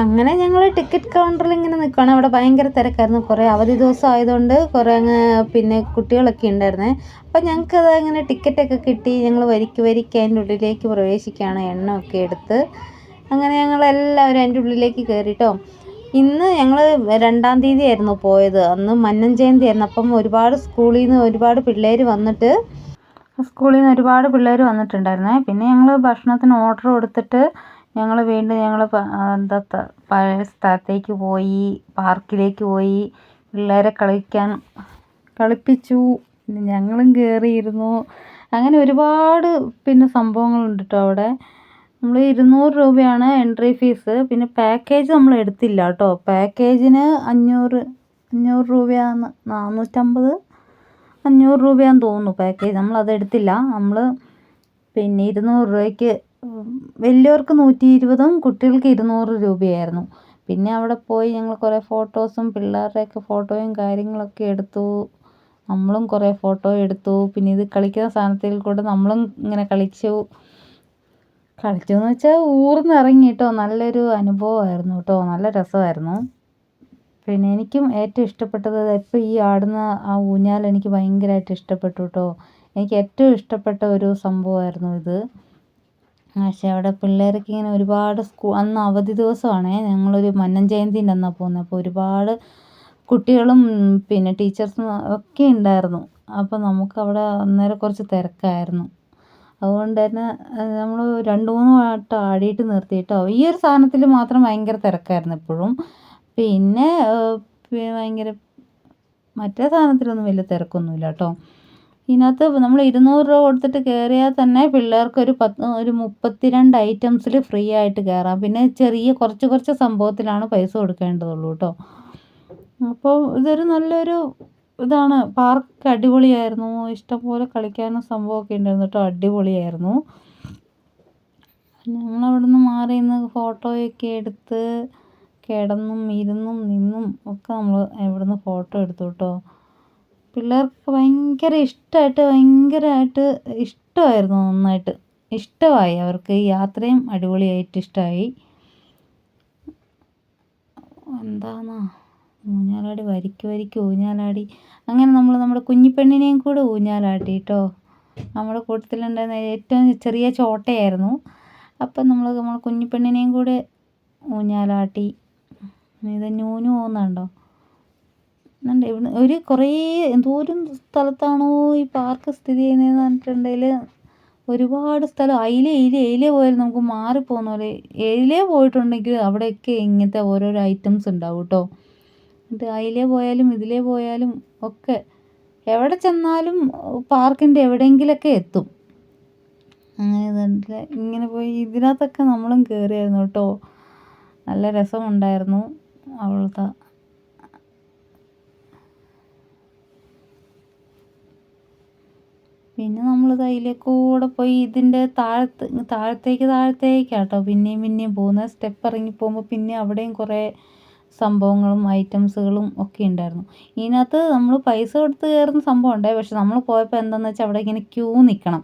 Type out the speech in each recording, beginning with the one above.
അങ്ങനെ ഞങ്ങൾ ടിക്കറ്റ് കൗണ്ടറിൽ ഇങ്ങനെ നിൽക്കുകയാണ് അവിടെ ഭയങ്കര തിരക്കായിരുന്നു. കുറേ അവധി ദിവസം ആയതുകൊണ്ട് കുറേ അങ്ങ് പിന്നെ കുട്ടികളൊക്കെ ഉണ്ടായിരുന്നേ അപ്പം ഞങ്ങൾക്കത് അങ്ങനെ ടിക്കറ്റൊക്കെ കിട്ടി. ഞങ്ങൾ വരിക്ക് വരിക്ക് അതിന്റെ ഉള്ളിലേക്ക് പ്രവേശിക്കുകയാണ്. എണ്ണമൊക്കെ എടുത്ത് അങ്ങനെ ഞങ്ങൾ എല്ലാവരും അതിന്റെ ഉള്ളിലേക്ക് കയറിട്ടോ ഇന്ന് ഞങ്ങൾ രണ്ടാം തീയതി ആയിരുന്നു പോയത്. അന്ന് മന്നൻ ജയന്തി ആയിരുന്നു. അപ്പം ഒരുപാട് സ്കൂളിൽ നിന്ന് ഒരുപാട് പിള്ളേർ വന്നിട്ട് സ്കൂളിൽ നിന്ന് ഒരുപാട് പിള്ളേർ വന്നിട്ടുണ്ടായിരുന്നേ. പിന്നെ ഞങ്ങൾ ഭക്ഷണത്തിന് ഓർഡർ കൊടുത്തിട്ട് ഞങ്ങൾ വീണ്ടും ഞങ്ങൾ എന്താ പഴയ സ്ഥലത്തേക്ക് പോയി പാർക്കിലേക്ക് പോയി പിള്ളേരെ കളിക്കാൻ കളിപ്പിച്ചു ഞങ്ങളും കയറിയിരുന്നു അങ്ങനെ ഒരുപാട് പിന്നെ സംഭവങ്ങളുണ്ട് കേട്ടോ അവിടെ. നമ്മൾ ഇരുന്നൂറ് രൂപയാണ് എൻട്രി ഫീസ്. പിന്നെ പാക്കേജ് നമ്മൾ എടുത്തില്ല കേട്ടോ. പാക്കേജിന് അഞ്ഞൂറ് അഞ്ഞൂറ് രൂപയാണ് നാനൂറ്റമ്പത് അഞ്ഞൂറ് രൂപയാന്ന് തോന്നുന്നു പാക്കേജ്. നമ്മൾ അത് എടുത്തില്ല. നമ്മൾ പിന്നെ ഇരുന്നൂറ് രൂപയ്ക്ക് വലിയവർക്ക് നൂറ്റി ഇരുപതും കുട്ടികൾക്ക് ഇരുന്നൂറ് രൂപയായിരുന്നു. പിന്നെ അവിടെ പോയി ഞങ്ങൾ കുറേ ഫോട്ടോസും പിള്ളേരുടെയൊക്കെ ഫോട്ടോയും കാര്യങ്ങളൊക്കെ എടുത്തു. നമ്മളും കുറേ ഫോട്ടോ എടുത്തു. പിന്നെ ഇത് കളിക്കുന്ന സാധനത്തിൽ കൂടെ നമ്മളും ഇങ്ങനെ കളിച്ചു. കളിച്ചു എന്ന് വെച്ചാൽ ഊർന്നിറങ്ങി കേട്ടോ. നല്ലൊരു അനുഭവമായിരുന്നു കേട്ടോ. നല്ല രസമായിരുന്നു. പിന്നെ എനിക്കും ഏറ്റവും ഇഷ്ടപ്പെട്ടത് ഇപ്പോൾ ഈ ആടുന്ന ആ ഊഞ്ഞാൽ എനിക്ക് ഭയങ്കരമായിട്ട് ഇഷ്ടപ്പെട്ടു കേട്ടോ. എനിക്ക് ഏറ്റവും ഇഷ്ടപ്പെട്ട ഒരു സംഭവമായിരുന്നു ഇത്. പക്ഷേ അവിടെ പിള്ളേരൊക്കെ ഇങ്ങനെ ഒരുപാട് സ്കൂ അന്ന് അവധി ദിവസമാണേ. ഞങ്ങളൊരു മന്നൻ ജയന്തിന്റെ അന്നാണ് പോകുന്നത് അപ്പോൾ ഒരുപാട് കുട്ടികളും പിന്നെ ടീച്ചേഴ്സും ഒക്കെ ഉണ്ടായിരുന്നു. അപ്പോൾ നമുക്ക് അവിടെ അന്നേരം കുറച്ച് തിരക്കായിരുന്നു. അതുകൊണ്ട് തന്നെ നമ്മൾ രണ്ട് മൂന്ന് വട്ടം ആടിയിട്ട് നിർത്തിയിട്ടോ. ഈ ഒരു സാധനത്തിൽ മാത്രം ഭയങ്കര തിരക്കായിരുന്നു എപ്പോഴും. പിന്നെ ഭയങ്കര മറ്റേ സാധനത്തിലൊന്നും വലിയ തിരക്കൊന്നുമില്ല കേട്ടോ. ഇതിനകത്ത് നമ്മൾ ഇരുന്നൂറ് രൂപ കൊടുത്തിട്ട് കയറിയാൽ തന്നെ പിള്ളേർക്ക് ഒരു പത്ത് ഒരു മുപ്പത്തിരണ്ട് ഐറ്റംസിൽ ഫ്രീ ആയിട്ട് കയറാം പിന്നെ ചെറിയ കുറച്ച് കുറച്ച് സംഭവത്തിലാണ് പൈസ കൊടുക്കേണ്ടതുള്ളൂ കേട്ടോ. അപ്പോൾ ഇതൊരു നല്ലൊരു ഇതാണ്. പാർക്ക് അടിപൊളിയായിരുന്നു. ഇഷ്ടംപോലെ കളിക്കാനും സംഭവമൊക്കെ ഉണ്ടായിരുന്നു കേട്ടോ. അടിപൊളിയായിരുന്നു. ഞങ്ങൾ അവിടെ നിന്ന് മാറി നിന്ന് ഫോട്ടോയൊക്കെ എടുത്ത് കിടന്നും ഇരുന്നും നിന്നും ഒക്കെ നമ്മൾ ഇവിടുന്ന് ഫോട്ടോ എടുത്തു കേട്ടോ. പിള്ളേർക്ക് ഭയങ്കര ഇഷ്ടമായിട്ട് ഭയങ്കരമായിട്ട് ഇഷ്ടമായിരുന്നു നന്നായിട്ട്. ഇഷ്ടമായി. അവർക്ക് ഈ യാത്രയും അടിപൊളിയായിട്ട് ഇഷ്ടമായി എന്താന്നാ? ഊഞ്ഞാലാടി വരിക്ക് വരിക്ക് ഊഞ്ഞാലാടി. അങ്ങനെ നമ്മൾ നമ്മുടെ കുഞ്ഞിപ്പെണ്ണിനെയും കൂടെ ഊഞ്ഞാലാട്ടി കേട്ടോ നമ്മുടെ കൂട്ടത്തിലുണ്ടായിരുന്ന ഏറ്റവും ചെറിയ ചോട്ടയായിരുന്നു. അപ്പം നമ്മൾ നമ്മൾ കുഞ്ഞിപ്പെണ്ണിനെയും കൂടെ ഊഞ്ഞാലാട്ടി. ഇത് നൂനു പോകുന്നുണ്ടോ? എന്നുണ്ട് ഇവിടെ ഒരു കുറേ എന്തോരം സ്ഥലത്താണോ ഈ പാർക്ക് സ്ഥിതി ചെയ്യുന്നതെന്ന് പറഞ്ഞിട്ടുണ്ടെങ്കിൽ ഒരുപാട് സ്ഥലം. അതിലെ ഇതിലെ ഇതിലെ പോയാലും നമുക്ക് മാറിപ്പോകുന്ന പോലെ. ഇതിലെ പോയിട്ടുണ്ടെങ്കിൽ അവിടെയൊക്കെ ഇങ്ങനത്തെ ഓരോരോ ഐറ്റംസ് ഉണ്ടാവും കേട്ടോ എന്നിട്ട് അതിലെ പോയാലും ഇതിലെ പോയാലും ഒക്കെ എവിടെ ചെന്നാലും പാർക്കിന്റെ എവിടെയെങ്കിലൊക്കെ എത്തും. അങ്ങനെ ഇതുണ്ട്. ഇങ്ങനെ പോയി ഇതിനകത്തൊക്കെ നമ്മളും കയറിയായിരുന്നു കേട്ടോ നല്ല രസമുണ്ടായിരുന്നു അവിടുത്തെ പിന്നെ നമ്മളിത് കൂടെ പോയി ഇതിന്റെ താഴത്ത് താഴത്തേക്ക് താഴത്തേക്കാട്ടോ. പിന്നെയും പിന്നെയും പോകുന്നത് സ്റ്റെപ്പ് ഇറങ്ങി പോകുമ്പോൾ പിന്നെ അവിടെയും കുറേ സംഭവങ്ങളും ഐറ്റംസുകളും ഒക്കെ ഉണ്ടായിരുന്നു. ഇതിനകത്ത് നമ്മൾ പൈസ കൊടുത്ത് കയറുന്ന സംഭവം ഉണ്ടായി. പക്ഷെ നമ്മൾ പോയപ്പോൾ എന്താണെന്ന് വെച്ചാൽ അവിടെ ഇങ്ങനെ ക്യൂ നിൽക്കണം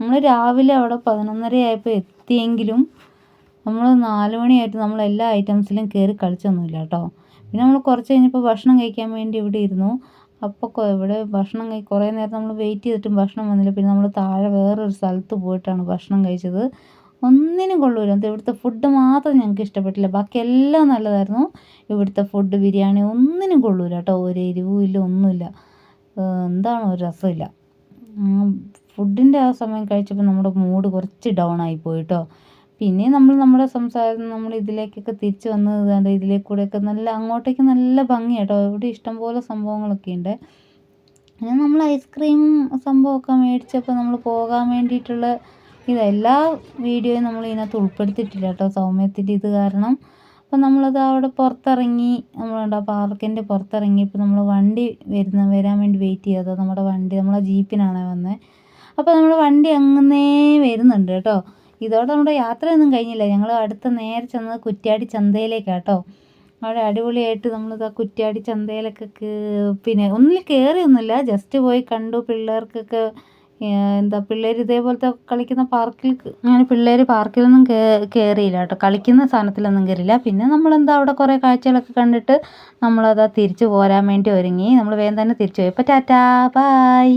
നമ്മൾ രാവിലെ അവിടെ പതിനൊന്നര ആയപ്പോൾ എത്തിയെങ്കിലും നമ്മൾ നാല് മണിയായിട്ട് നമ്മൾ എല്ലാ ഐറ്റംസിലും കയറി കളിച്ചൊന്നുമില്ല കേട്ടോ. പിന്നെ നമ്മൾ കുറച്ച് കഴിഞ്ഞപ്പോൾ ഭക്ഷണം കഴിക്കാൻ വേണ്ടി ഇവിടെ ഇരുന്നു. അപ്പോൾ കൊ- ഇവിടെ ഭക്ഷണം കഴി കുറേ നേരം നമ്മൾ വെയിറ്റ് ചെയ്തിട്ടും ഭക്ഷണം വന്നില്ല. പിന്നെ നമ്മൾ താഴെ വേറൊരു സ്ഥലത്ത് പോയിട്ടാണ് ഭക്ഷണം കഴിച്ചത്. ഒന്നിനും കൊള്ളൂല. ഇവിടുത്തെ ഫുഡ് മാത്രം ഞങ്ങൾക്ക് ഇഷ്ടപ്പെട്ടില്ല. ബാക്കി എല്ലാം നല്ലതായിരുന്നു. ഇവിടുത്തെ ഫുഡ് ബിരിയാണി ഒന്നിനും കൊള്ളൂല കേട്ടോ. ഒരു എരിവും ഇല്ല ഒന്നുമില്ല. എന്താണ് ഒരു രസമില്ല. ഫുഡിന്റെ ആ സമയം കഴിച്ചപ്പോൾ നമ്മുടെ മൂഡ് കുറച്ച് ഡൗൺ ആയി പോയി കേട്ടോ. പിന്നെ നമ്മൾ നമ്മുടെ സംസാരം നമ്മൾ ഇതിലേക്കൊക്കെ തിരിച്ച് വന്ന് ഇതാണ്ട് ഇതിലേ കൂടെയൊക്കെ നല്ല അങ്ങോട്ടേക്ക് നല്ല ഭംഗിയാണ് കേട്ടോ ഇവിടെ ഇഷ്ടംപോലെ സംഭവങ്ങളൊക്കെ ഉണ്ട് പിന്നെ നമ്മൾ ഐസ്ക്രീം സംഭവമൊക്കെ മേടിച്ചപ്പോൾ നമ്മൾ പോകാൻ വേണ്ടിയിട്ടുള്ള ഇത് എല്ലാ വീഡിയോയും നമ്മൾ ഇതിനകത്ത് ഉൾപ്പെടുത്തിയിട്ടില്ല കേട്ടോ സൗമ്യത്തിന്റെ ഇത് കാരണം. അപ്പോൾ നമ്മളത് അവിടെ പുറത്തിറങ്ങി നമ്മളുണ്ട് ആ പാർക്കിന്റെ പുറത്തിറങ്ങിയപ്പോൾ നമ്മൾ വണ്ടി വരുന്ന വരാൻ വേണ്ടി വെയിറ്റ് ചെയ്തത് നമ്മുടെ വണ്ടി നമ്മളെ ജീപ്പിനാണ് വന്നത് അപ്പോൾ നമ്മുടെ വണ്ടി അങ്ങനെ വരുന്നുണ്ട് കേട്ടോ. ഇതോടെ നമ്മുടെ യാത്രയൊന്നും കഴിഞ്ഞില്ല. ഞങ്ങൾ അടുത്ത നേരെ ചെന്നത് കുറ്റ്യാടി ചന്തയിലേക്കാണ് കേട്ടോ അവിടെ അടിപൊളിയായിട്ട് നമ്മളിതാ കുറ്റ്യാടി ചന്തയിലൊക്കെ പിന്നെ ഒന്നിൽ കയറിയൊന്നുമില്ല ജസ്റ്റ് പോയി കണ്ടു പിള്ളേർക്കൊക്കെ എന്താ പിള്ളേർ ഇതേപോലത്തെ കളിക്കുന്ന പാർക്കിൽ അങ്ങനെ പിള്ളേർ പാർക്കിലൊന്നും കയറിയില്ല കേട്ടോ കളിക്കുന്ന സാധനത്തിലൊന്നും കയറിയില്ല പിന്നെ നമ്മളെന്താ അവിടെ കുറേ കാഴ്ചകളൊക്കെ കണ്ടിട്ട് നമ്മളതാ തിരിച്ചു പോരാൻ വേണ്ടി ഒരുങ്ങി. നമ്മൾ വേഗം തന്നെ തിരിച്ചു പോയി. അപ്പോൾ ടാറ്റാ ബായ്.